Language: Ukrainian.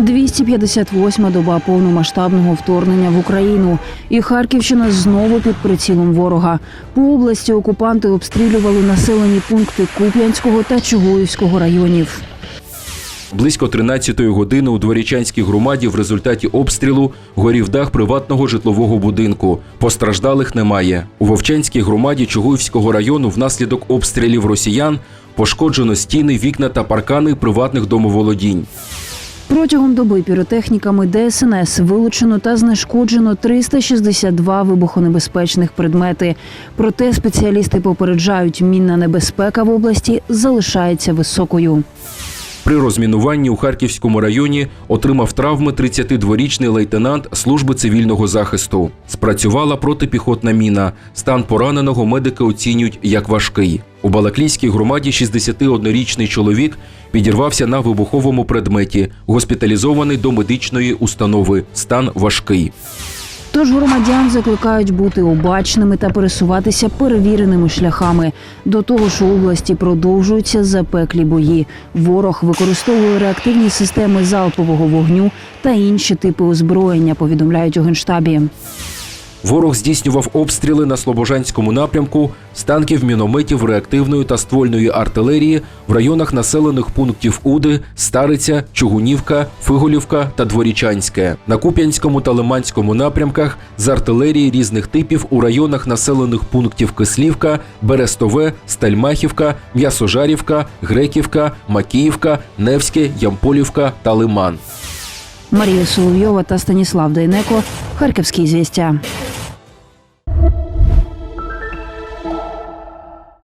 258-ма доба повномасштабного вторгнення в Україну, і Харківщина знову під прицілом ворога. По області окупанти обстрілювали населені пункти Куп'янського та Чугуївського районів. Близько 13-ї години у Дворічанській громаді в результаті обстрілу горів дах приватного житлового будинку. Постраждалих немає. У Вовчанській громаді Чугуївського району внаслідок обстрілів росіян пошкоджено стіни, вікна та паркани приватних домоволодінь. Протягом доби піротехніками ДСНС вилучено та знешкоджено 362 вибухонебезпечних предмети. Проте спеціалісти попереджають, мінна небезпека в області залишається високою. При розмінуванні у Харківському районі отримав травми 32-річний лейтенант служби цивільного захисту. Спрацювала протипіхотна міна. Стан пораненого медики оцінюють як важкий. У Балаклійській громаді 61-річний чоловік підірвався на вибуховому предметі, госпіталізований до медичної установи. Стан важкий. Тож громадян закликають бути обачними та пересуватися перевіреними шляхами. До того ж, у області продовжуються запеклі бої. Ворог використовує реактивні системи залпового вогню та інші типи озброєння. Повідомляють у генштабі. Ворог здійснював обстріли на Слобожанському напрямку з танків, мінометів, реактивної та ствольної артилерії в районах населених пунктів Уди, Стариця, Чугунівка, Фиголівка та Дворічанське. На Куп'янському та Лиманському напрямках з артилерії різних типів у районах населених пунктів Кислівка, Берестове, Стальмахівка, М'ясожарівка, Греківка, Макіївка, Невське, Ямполівка та Лиман. Марія Соловйова та Станіслав Дейнеко. Харківські звістя.